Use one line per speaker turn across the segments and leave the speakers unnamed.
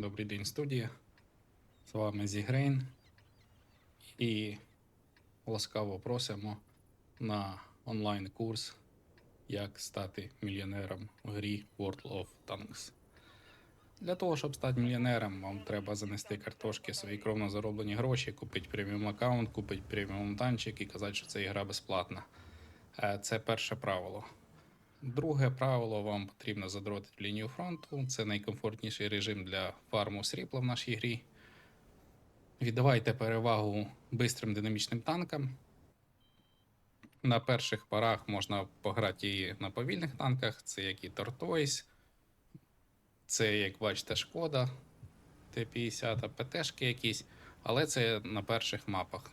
Добрий день, студія. З вами Зігрейн. І ласкаво просимо на онлайн-курс Як стати мільйонером в грі World of Tanks. Для того, щоб стати мільйонером, вам треба занести картошки свої кровно зароблені гроші, купити преміум аккаунт, купити преміум танчик і казати, що це ігра безплатна. Е, Це перше правило. Друге правило вам потрібно задротити лінію фронту. Це найкомфортніший режим для фарму срібла в нашій грі. Віддавайте перевагу бистрим динамічним танкам. На перших порах можна пограти і на повільних танках, це як і Tortoise, це, як бачите, шкода Т-50, ПТшки якісь, але це на перших мапах.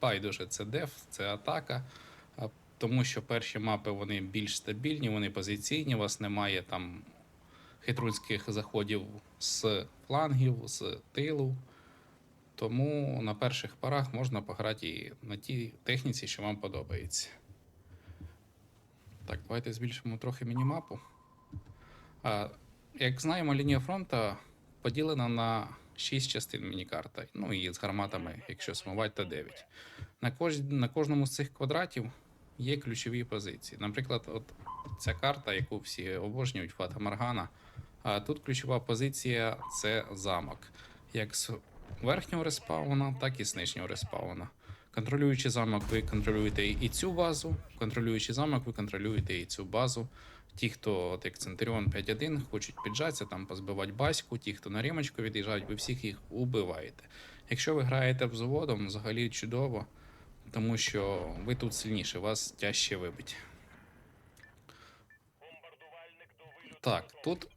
Байдуже, це деф, це атака. Тому що перші мапи вони більш стабільні, вони позиційні, у вас немає там хитрунських заходів з флангів, з тилу. Тому на перших порах можна пограти і на тій техніці, що вам подобається. Так, давайте збільшимо трохи мінімапу. А, як знаємо, лінія фронту поділена на 6 частин мінікарта. Ну і з гарматами, якщо сумувати, то 9. На, кож... на кожному з цих квадратів є ключові позиції. Наприклад, от ця карта, яку всі обожнюють, Фата Моргана. А тут ключова позиція це замок. Як з верхнього респауна, так і з нижнього респауна. Контролюючи замок, ви контролюєте і цю базу. Контролюючи замок, ви контролюєте і цю базу. Ті, хто, от як Центуріон 5.1, хочуть піджатися, там позбивати баську, ті, хто на римочку від'їжджають, ви всіх їх убиваєте. Якщо ви граєте взводом, взагалі чудово, тому що ви тут сильніше, вас тяжче вибить. Так, тут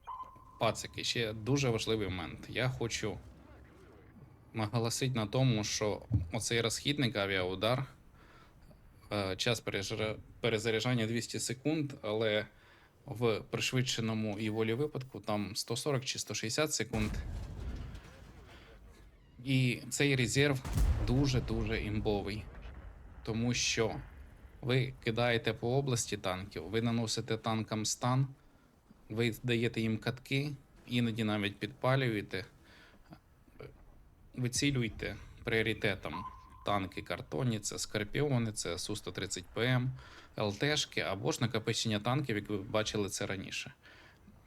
пацики, ще дуже важливий момент. Я хочу наголосити на тому, що оцей розхідник авіаудар, е, час перезаряджання 200 секунд, але в пришвидшеному і волі випадку там 140 чи 160 секунд. І цей резерв дуже-дуже імбовий, тому що ви кидаєте по області танків, ви наносите танкам стан, ви даєте їм катки, іноді навіть підпалюєте, вицілюйте пріоритетом танки картонні, це Скорпіони, це Су-130 ПМ, ЛТшки або ж накопичення танків, як ви бачили це раніше.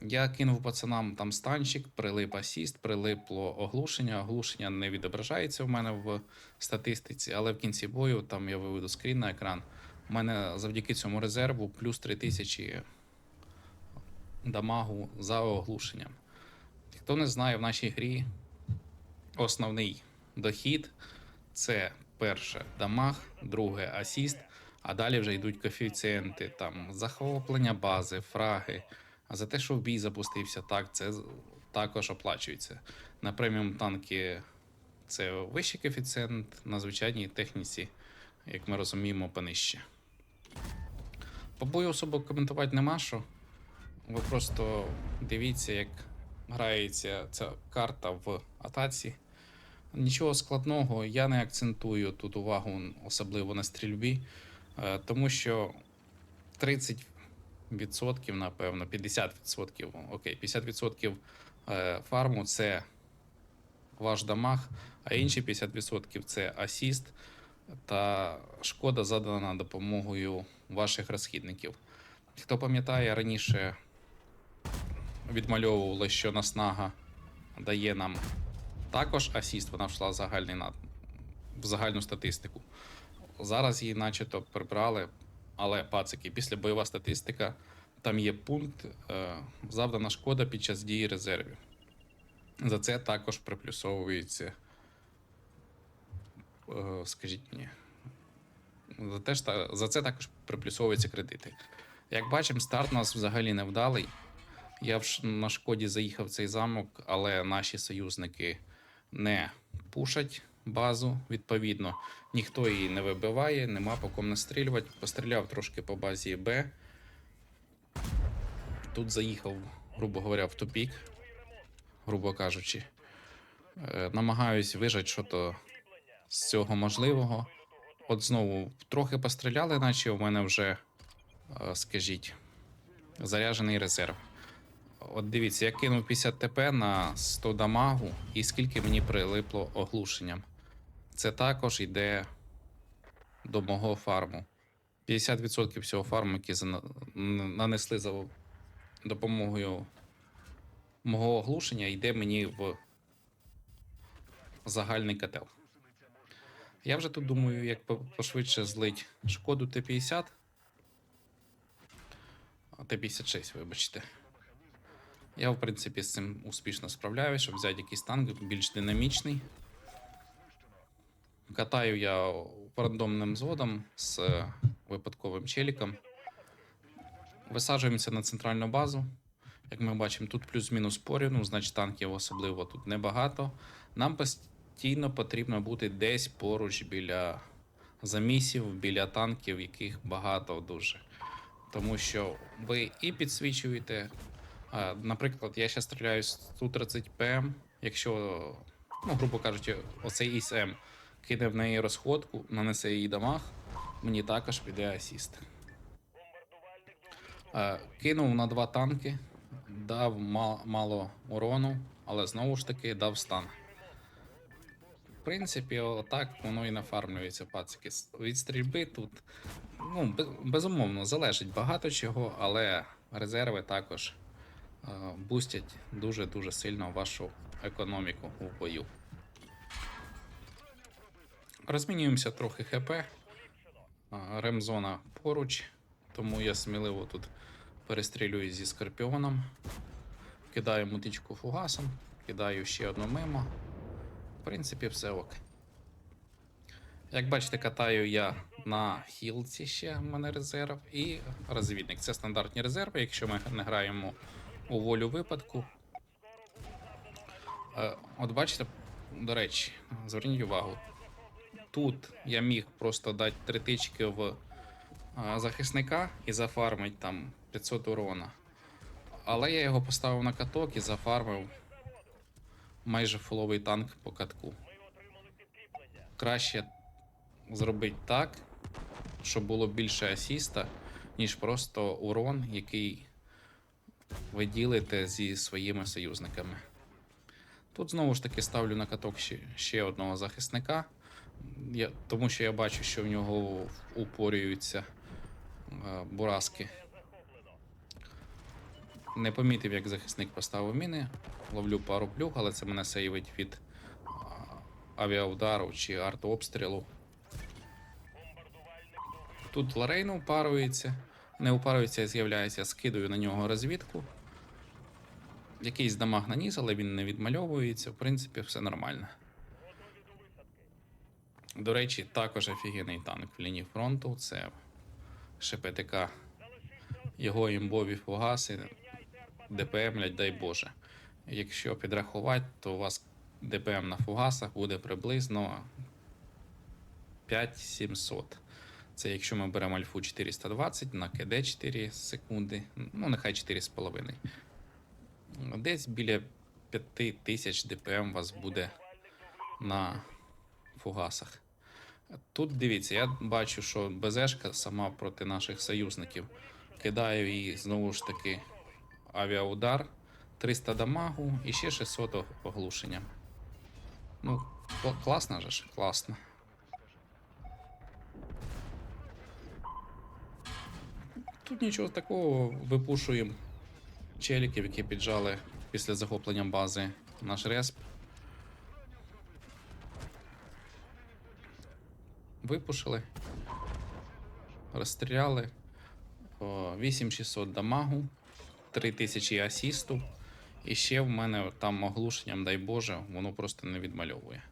Я кинув пацанам там станчик, прилип асіст, прилипло оглушення. Оглушення не відображається в мене в статистиці, але в кінці бою там я виведу скрін на екран. У мене завдяки цьому резерву плюс 3000 дамагу за оглушенням. Хто не знає, в нашій грі основний дохід це перше дамаг, друге асіст, а далі вже йдуть коефіцієнти там захоплення бази, фраги. А за те, що в бій запустився, так, це також оплачується. На преміум танки це вищий коефіцієнт, на звичайній техніці, як ми розуміємо, понижче. По бою особо коментувати нема що. Ви просто дивіться, як грається ця карта в атаці. Нічого складного, я не акцентую тут увагу особливо на стрільбі, е, тому що 30%, напевно, 50%, окей, 50% е, фарму це ваш дамаг, а інші 50% це асіст та шкода задана допомогою ваших розхідників. Хто пам'ятає, раніше відмальовували, що наснага дає нам також асіст, вона вшла в, загальний, на- в загальну статистику. Зараз її начебто прибрали, але пацики, після бойова статистика, там є пункт е, завдана шкода під час дії резервів. За це також приплюсовується. Е, скажіть мені. За, те ж за це також приплюсовуються кредити. Як бачимо, старт у нас взагалі невдалий. Я на шкоді заїхав цей замок, але наші союзники не пушать базу. Відповідно, ніхто її не вибиває, нема по кому настрілювати. Постріляв трошки по базі Б. Тут заїхав, грубо говоря, в тупік, грубо кажучи. Е, намагаюсь вижати що то з цього можливого. От знову трохи постріляли, наче у мене вже, е, скажіть, заряджений резерв. От дивіться, я кинув 50 ТП на 100 дамагу, і скільки мені прилипло оглушенням. Це також йде до мого фарму. 50% всього фарму, які нанесли за допомогою мого оглушення, йде мені в загальний котел. Я вже тут думаю, як пошвидше злить шкоду Т-50. Т-56, вибачте. Я, в принципі, з цим успішно справляюсь, щоб взяти якийсь танк більш динамічний. Катаю я рандомним зводом з е, випадковим челіком. Висаджуємося на центральну базу. Як ми бачимо, тут плюс-мінус порівну, значить танків особливо тут небагато. Нам постійно потрібно бути десь поруч біля замісів, біля танків, яких багато дуже. Тому що ви і підсвічуєте. Наприклад, я ще стріляю з 130 ПМ. Якщо, ну, грубо кажучи, оцей ІСМ кине в неї розходку, нанесе їй дамаг, мені також піде асіст. Е, Кинув на два танки, дав мало урону, але знову ж таки дав стан. В принципі, отак воно і нафармлюється пацики. Від стрільби тут, ну, безумовно, залежить багато чого, але резерви також е, бустять дуже-дуже сильно вашу економіку в бою. Розмінюємося трохи ХП. Ремзона поруч, тому я сміливо тут перестрілюю зі скорпіоном. Кидаю мутичку фугасом, кидаю ще одну мимо. В принципі, все ок. Як бачите, катаю я на хілці ще в мене резерв і розвідник. Це стандартні резерви, якщо ми не граємо у волю випадку. Е, От бачите, до речі, зверніть увагу. Тут я міг просто дати три тички в е, захисника і зафармить там 500 урона. Але я його поставив на каток і зафармив майже фуловий танк по катку. Краще зробити так, щоб було більше асіста, ніж просто урон, який ви ділите зі своїми союзниками. Тут знову ж таки ставлю на каток ще, ще одного захисника, я, тому що я бачу, що в нього упорюються е, бураски. Не помітив, як захисник поставив міни. Ловлю пару плюх, але це мене сейвить від а, авіаудару чи артобстрілу. Тут Лорейн упарується. Не упарується, а з'являється, скидаю на нього розвідку. Якийсь дамаг наніс, але він не відмальовується. В принципі, все нормально. До речі, також офігенний танк в лінії фронту. Це ШПТК. Його імбові фугаси. ДПМ, блядь, дай Боже. Якщо підрахувати, то у вас ДПМ на фугасах буде приблизно 5700. Це якщо ми беремо альфу 420 на КД 4 секунди, ну нехай 4,5. Десь біля 5000 ДПМ у вас буде на фугасах. Тут дивіться, я бачу, що БЗшка сама проти наших союзників. Кидаю її знову ж таки авіаудар, 300 дамагу і ще 600 оглушення. Ну, класно же ж, класно. Тут нічого такого, випушуємо челіків, які піджали після захоплення бази наш респ. Випушили, розстріляли. 8600 дамагу, 3000 асісту. І ще в мене там оглушенням, дай Боже, воно просто не відмальовує.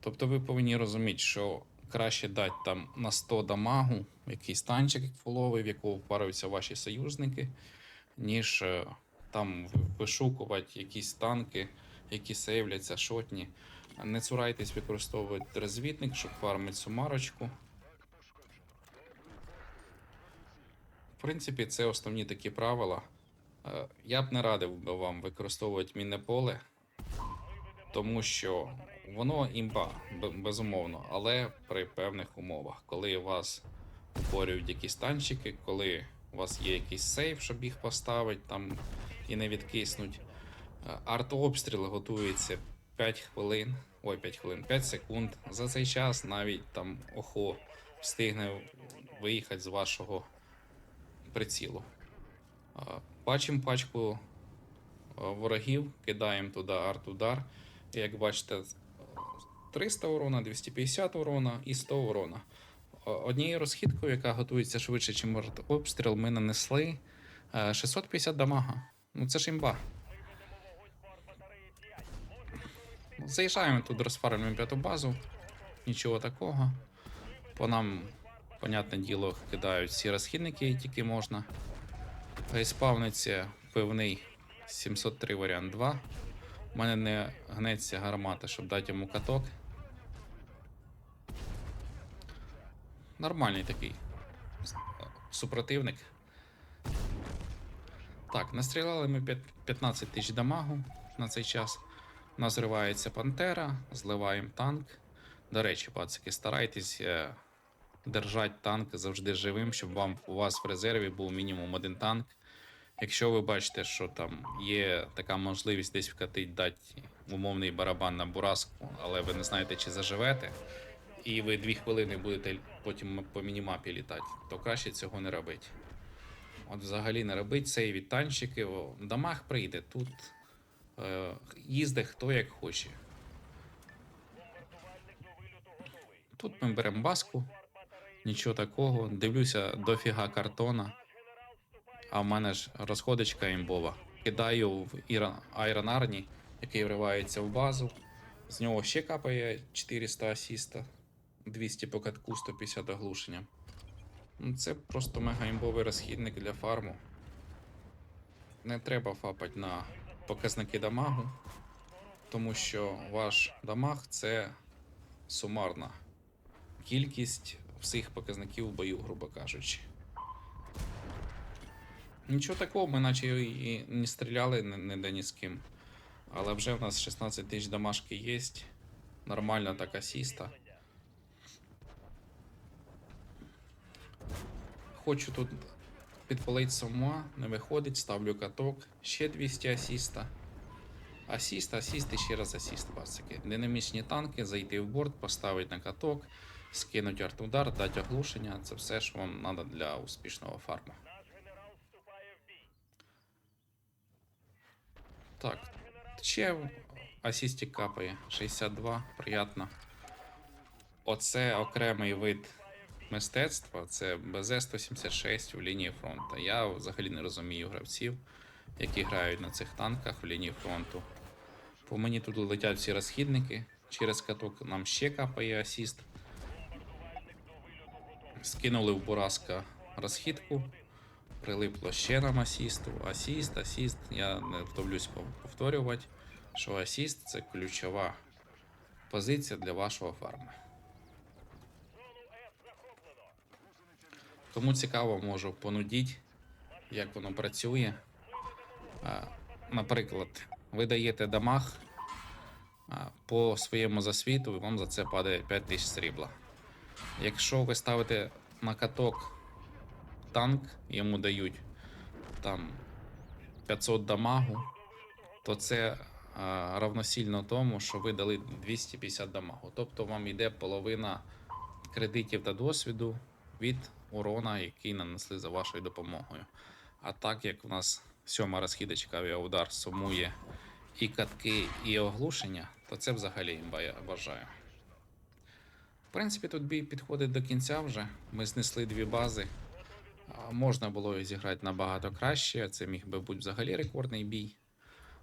Тобто ви повинні розуміти, що краще дати там на 100 дамагу якийсь танчик фуловий, в якого впараються ваші союзники, ніж е, там вишукувати якісь танки, які сейвляться, шотні. Не цурайтесь використовувати розвідник, щоб фармити сумарочку. В принципі, це основні такі правила. Е, Я б не радив би вам використовувати мінне поле, тому що воно імба, безумовно, але при певних умовах, коли у вас упорюють якісь танчики, коли у вас є якийсь сейф, щоб їх поставити, там і не відкиснуть. Е, Артобстріл готується 5 хвилин, ой, 5 хвилин, 5 секунд. За цей час навіть там охо встигне виїхати з вашого прицілу. Е, Бачимо пачку е, ворогів, кидаємо туди арт-удар. Як бачите, 300 урона, 250 урона і 100 урона. Однією розхідкою, яка готується швидше, ніж обстріл, ми нанесли е, 650 дамага. Ну це ж імба. Ну, Заїжджаємо тут, розфармлюємо п'яту базу. Нічого такого. По нам, понятне діло, кидають всі розхідники, які тільки можна. Е, Спавниться пивний 703 варіант 2. У мене не гнеться гармата, щоб дати йому каток. Нормальний такий супротивник. Так, настріляли ми 15 тисяч дамагу на цей час. У нас зривається пантера, зливаємо танк. До речі, пацики, старайтесь е, держати танк завжди живим, щоб вам у вас в резерві був мінімум один танк. Якщо ви бачите, що там є така можливість десь вкатить, дати умовний барабан на бураску, але ви не знаєте, чи заживете, і ви дві хвилини будете потім по мінімапі літати, то краще цього не робити. От взагалі не робить цей від танчиків. Дамаг прийде. Тут їздить хто як хоче. Тут ми беремо баску, нічого такого. Дивлюся, дофіга картона. А в мене ж розходочка імбова. Кидаю в Iron Army, який вривається в базу. З нього ще капає 400 асіста, 200 по катку, 150 оглушення. Ну, Це просто мега імбовий розхідник для фарму. Не треба фапати на показники дамагу, тому що ваш дамаг це сумарна кількість всіх показників в бою, грубо кажучи. Нічого такого, ми наче і не стріляли ні- ніде ні з ким. Але вже в нас 16 тисяч дамажки є. Нормальна така сіста. Хочу тут підпалити сама, не виходить, ставлю каток, ще 200 асіста. Асіст, асіст і ще раз асіст, пацики. Динамічні танки, зайти в борт, поставити на каток, скинути артудар, дати оглушення. Це все, що вам треба для успішного фарму. Так, ще асістик капає. 62, приятно. Оце окремий вид мистецтва. Це БЗ-176 в лінії фронту. Я взагалі не розумію гравців, які грають на цих танках в лінії фронту. По мені тут летять всі розхідники. Через каток нам ще капає асіст. Скинули в Бураска розхідку. Прилипло ще нам асісту. Асіст, асіст. Я не втомлюсь пов- повторювати, що асіст це ключова позиція для вашого фарму. Кому цікаво, можу понудіть, як воно працює. Наприклад, ви даєте дамаг по своєму засвіту, і вам за це падає 5 тисяч срібла. Якщо ви ставите на каток танк, йому дають там 500 дамагу, то це а, равносильно тому, що ви дали 250 дамагу. Тобто вам йде половина кредитів та досвіду від урона, який нанесли за вашою допомогою. А так як у нас сьома розхідочка авіаудар сумує і катки, і оглушення, то це взагалі імба, я вважаю. В принципі, тут бій підходить до кінця вже. Ми знесли дві бази. Можна було зіграти набагато краще. Це міг би бути взагалі рекордний бій.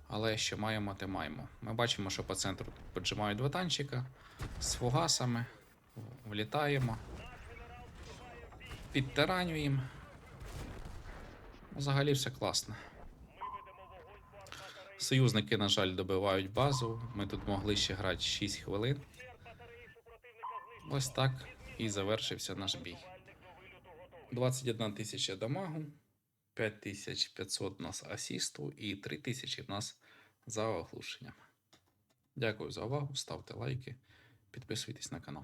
Але що маємо, те маємо. Ми бачимо, що по центру поджимають два танчика з фугасами. Влітаємо. Підтаранюємо. Взагалі все класно. Союзники, на жаль, добивають базу. Ми тут могли ще грати 6 хвилин. Ось так і завершився наш бій. 21 тисяча дамагу, 5500 у нас асісту і 3000 в нас за оглушенням. Дякую за увагу, ставте лайки, підписуйтесь на канал.